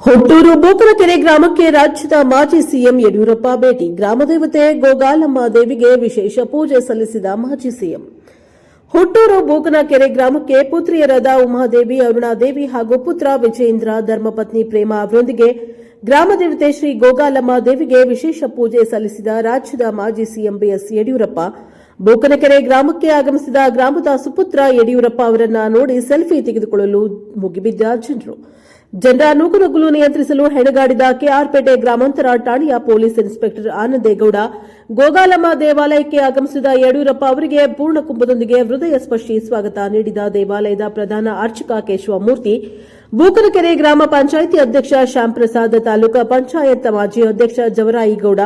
ಹುಟ್ಟೂರು ಬೋಕನಕೆರೆ ಗ್ರಾಮಕ್ಕೆ ರಾಜ್ಯದ ಮಾಜಿ ಸಿಎಂ ಯಡಿಯೂರಪ್ಪ ಭೇಟಿ. ಗ್ರಾಮದೇವತೆ ಗೋಗಾಲಮ್ಮ ದೇವಿಗೆ ವಿಶೇಷ ಪೂಜೆ ಸಲ್ಲಿಸಿದ ಮಾಜಿ ಸಿಎಂ. ಹುಟ್ಟೂರು ಬೋಕನಕೆರೆ ಗ್ರಾಮಕ್ಕೆ ಪುತ್ರಿಯರಾದ ಉಮಾದೇವಿ, ಅರುಣಾದೇವಿ ಹಾಗೂ ಪುತ್ರ ವಿಜಯೇಂದ್ರ, ಧರ್ಮಪತ್ನಿ ಪ್ರೇಮ ಅವರೊಂದಿಗೆ ಗ್ರಾಮದೇವತೆ ಶ್ರೀ ಗೋಗಾಲಮ್ಮ ದೇವಿಗೆ ವಿಶೇಷ ಪೂಜೆ ಸಲ್ಲಿಸಿದ ರಾಜ್ಯದ ಮಾಜಿ ಸಿಎಂ ಬಿಎಸ್ ಯಡಿಯೂರಪ್ಪ. ಬೋಕನಕೆರೆ ಗ್ರಾಮಕ್ಕೆ ಆಗಮಿಸಿದ ಗ್ರಾಮದ ಸುಪುತ್ರ ಯಡಿಯೂರಪ್ಪ ಅವರನ್ನ ನೋಡಿ ಸೆಲ್ಫಿ ತೆಗೆದುಕೊಳ್ಳಲು ಮುಗಿಬಿದ್ದ ಜನರು. ಜನರ ನೂಕುನುಗ್ಗಲು ನಿಯಂತ್ರಿಸಲು ಹೆಣಗಾಡಿದ ಕೆಆರ್ಪೇಟೆ ಗ್ರಾಮಾಂತರ ಠಾಣೆಯ ಪೊಲೀಸ್ ಇನ್ಸ್ಪೆಕ್ಟರ್ ಆನಂದೇಗೌಡ, ಗೋಗಾಲಮ್ಮ ದೇವಾಲಯಕ್ಕೆ ಆಗಮಿಸಿದ ಯಡಿಯೂರಪ್ಪ ಅವರಿಗೆ ಪೂರ್ಣ ಕುಂಭದೊಂದಿಗೆ ಹೃದಯ ಸ್ಪರ್ಶಿ ಸ್ವಾಗತ ನೀಡಿದ ದೇವಾಲಯದ ಪ್ರಧಾನ ಅರ್ಚಕ ಕೇಶವಮೂರ್ತಿ. ಬೂಕನಕೆರೆ ಗ್ರಾಮ ಪಂಚಾಯಿತಿ ಅಧ್ಯಕ್ಷ ಶ್ಯಾಂಪ್ರಸಾದ್ ತಾಲೂಕಾ ಪಂಚಾಯತ್ ಮಾಜಿ ಅಧ್ಯಕ್ಷ ಜವರಾಯಿಗೌಡ,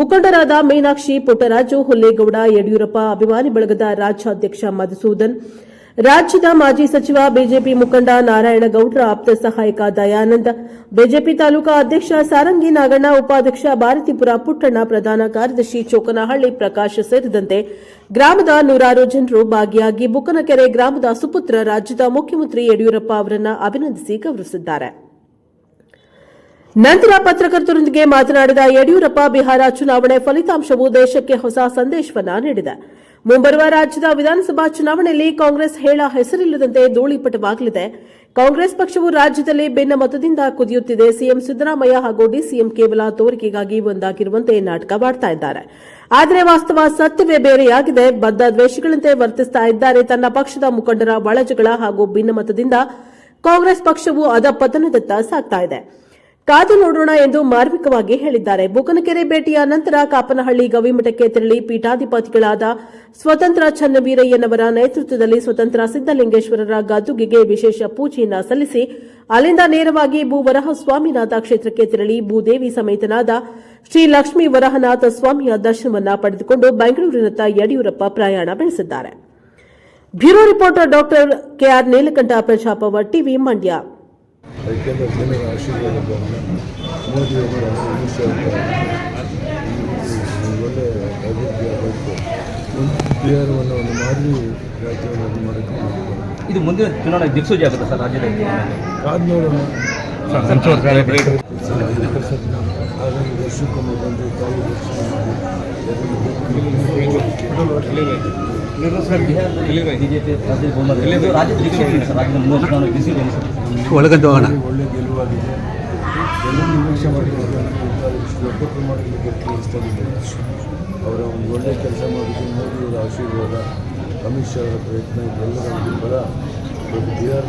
ಮುಖಂಡರಾದ ಮೀನಾಕ್ಷಿ ಪುಟ್ಟರಾಜು ಹುಲ್ಲೇಗೌಡ, ಯಡಿಯೂರಪ್ಪ, ಅಭಿಮಾನಿ ಬಳಗದ ರಾಜ್ಯಾಧ್ಯಕ್ಷ ಮಧುಸೂದನ್ ರಾಜ್ಯದ ಮಾಜಿ ಸಚಿವ ಬಿಜೆಪಿ ಮುಖಂಡ ನಾರಾಯಣಗೌಡರ ಆಪ್ತ ಸಹಾಯಕ ದಯಾನಂದ, ಬಿಜೆಪಿ ತಾಲೂಕಾ ಅಧ್ಯಕ್ಷ ಸಾರಂಗಿ ನಾಗಣ್ಣ, ಉಪಾಧ್ಯಕ್ಷ ಭಾರತೀಪುರ ಪುಟ್ಟಣ್ಣ, ಪ್ರಧಾನ ಕಾರ್ಯದರ್ಶಿ ಚೋಕನಹಳ್ಳಿ ಪ್ರಕಾಶ್ ಸೇರಿದಂತೆ ಗ್ರಾಮದ ನೂರಾರು ಜನರು ಭಾಗಿಯಾಗಿ ಬುಕ್ಕನಕೆರೆ ಗ್ರಾಮದ ಸುಪುತ್ರ ರಾಜ್ಯದ ಮುಖ್ಯಮಂತ್ರಿ ಯಡಿಯೂರಪ್ಪ ಅವರನ್ನು ಅಭಿನಂದಿಸಿ ಗೌರವಿಸಿದ್ದಾರೆ. ನಂತರ ಪತ್ರಕರ್ತರೊಂದಿಗೆ ಮಾತನಾಡಿದ ಯಡಿಯೂರಪ್ಪ, ಬಿಹಾರ ಚುನಾವಣೆ ಫಲಿತಾಂಶವು ದೇಶಕ್ಕೆ ಹೊಸ ಸಂದೇಶವನ್ನ ನೀಡಿದೆ. ಮುಂಬರುವ ರಾಜ್ಯದ ವಿಧಾನಸಭಾ ಚುನಾವಣೆಯಲ್ಲಿ ಕಾಂಗ್ರೆಸ್ ಹೇಳ ಹೆಸರಿಲ್ಲದಂತೆ ಧೂಳಿಪಟವಾಗಲಿದೆ. ಕಾಂಗ್ರೆಸ್ ಪಕ್ಷವು ರಾಜ್ಯದಲ್ಲಿ ಭಿನ್ನ ಮತದಿಂದ ಕುದಿಯುತ್ತಿದೆ. ಸಿಎಂ ಸಿದ್ದರಾಮಯ್ಯ ಹಾಗೂ ಡಿಸಿಎಂ ಕೇವಲ ತೋರಿಕೆಗಾಗಿ ಒಂದಾಗಿರುವಂತೆ ನಾಟಕವಾಡ್ತಾ ಇದ್ದಾರೆ. ಆದರೆ ವಾಸ್ತವ ಸತ್ಯವೇ ಬೇರೆಯಾಗಿದೆ. ಬದ್ಧ ದ್ವೇಷಗಳಂತೆ ವರ್ತಿಸ್ತಾ ಇದ್ದಾರೆ ತನ್ನ ಪಕ್ಷದ ಮುಖಂಡರ ಬಳಜಗಳ ಹಾಗೂ ಭಿನ್ನಮತದಿಂದ ಕಾಂಗ್ರೆಸ್ ಪಕ್ಷವು ಅದ ಪತನದತ್ತ ಸಾಗ್ತಾ ಇದೆ. ಕಾದು ನೋಡೋಣ ಎಂದು ಮಾರ್ಮಿಕವಾಗಿ ಹೇಳಿದ್ದಾರೆ. ಬುಕನಕೆರೆ ಭೇಟಿಯ ನಂತರ ಕಾಪನಹಳ್ಳಿ ಗವಿಮಠಕ್ಕೆ ತೆರಳಿ ಪೀಠಾಧಿಪತಿಗಳಾದ ಸ್ವತಂತ್ರ ಚನ್ನವೀರಯ್ಯನವರ ನೇತೃತ್ವದಲ್ಲಿ ಸ್ವತಂತ್ರ ಸಿದ್ದಲಿಂಗೇಶ್ವರರ ಗದ್ದುಗೆಗೆ ವಿಶೇಷ ಪೂಜೆಯನ್ನ ಸಲ್ಲಿಸಿ, ಅಲ್ಲಿಂದ ನೇರವಾಗಿ ಭೂವರಹ ಸ್ವಾಮಿನಾಥ ಕ್ಷೇತ್ರಕ್ಕೆ ತೆರಳಿ ಭೂದೇವಿ ಸಮೇತನಾದ ಶ್ರೀ ಲಕ್ಷ್ಮೀ ವರಹನಾಥ ಸ್ವಾಮಿಯ ದರ್ಶನವನ್ನು ಪಡೆದುಕೊಂಡು ಬೆಂಗಳೂರಿನತ್ತ ಯಡಿಯೂರಪ್ಪ ಪ್ರಯಾಣ ಬೆಳೆಸಿದ್ದಾರೆ. Bureau reporter doctor KR Neelakantha ಪ್ರಜಾಪವ TV, Mandya. ಯಾಕೆಂದರೆ ಜನರ ಆಶೀರ್ವಾದವನ್ನು ಮೋದಿಯವರು ಅಮಿತ್ ಶಾ ಅವರು ಒಳ್ಳೆ ಅಭಿವೃದ್ಧಿ ಆಗಬೇಕು ಒಂದು ಬಿಹಾರವನ್ನು ಒಂದು ಮಾದರಿ ರಾಜ್ಯವನ್ನು ಮಾಡೋಕ್ಕೆ ಇದು ಮುಂದಿನ ಚುನಾವಣೆ ದಿಕ್ಸೂಚಿ ಆಗುತ್ತೆ ಸರ್ ರಾಜ್ಯದಲ್ಲಿ ಕಾದು ನೋಡೋಣ ಹಾಗಾಗಿ ವರ್ಷಕ್ಕೊಮ್ಮೆ ಬಂದು ತಾಯಿ ಒಳಗಂತ ಹೋಗೋಣ. ಒಳ್ಳೆ ಗೆಲುವಾಗಿದೆ. ನಿರೀಕ್ಷೆ ದೊಡ್ಡ ಪ್ರಮಾಣದಲ್ಲಿ ಅವರ ಒಂದು ಒಳ್ಳೆ ಕೆಲಸ ಮಾಡಿದ್ದು ಮೋದಿಯವರ ಆಶೀರ್ವಾದ ಅಮಿತ್ ಶಾ ಅವರ ಪ್ರಯತ್ನ ಇದೆಲ್ಲರ ಬೆಂಬಲ ಬಿ ಬಿಹಾರ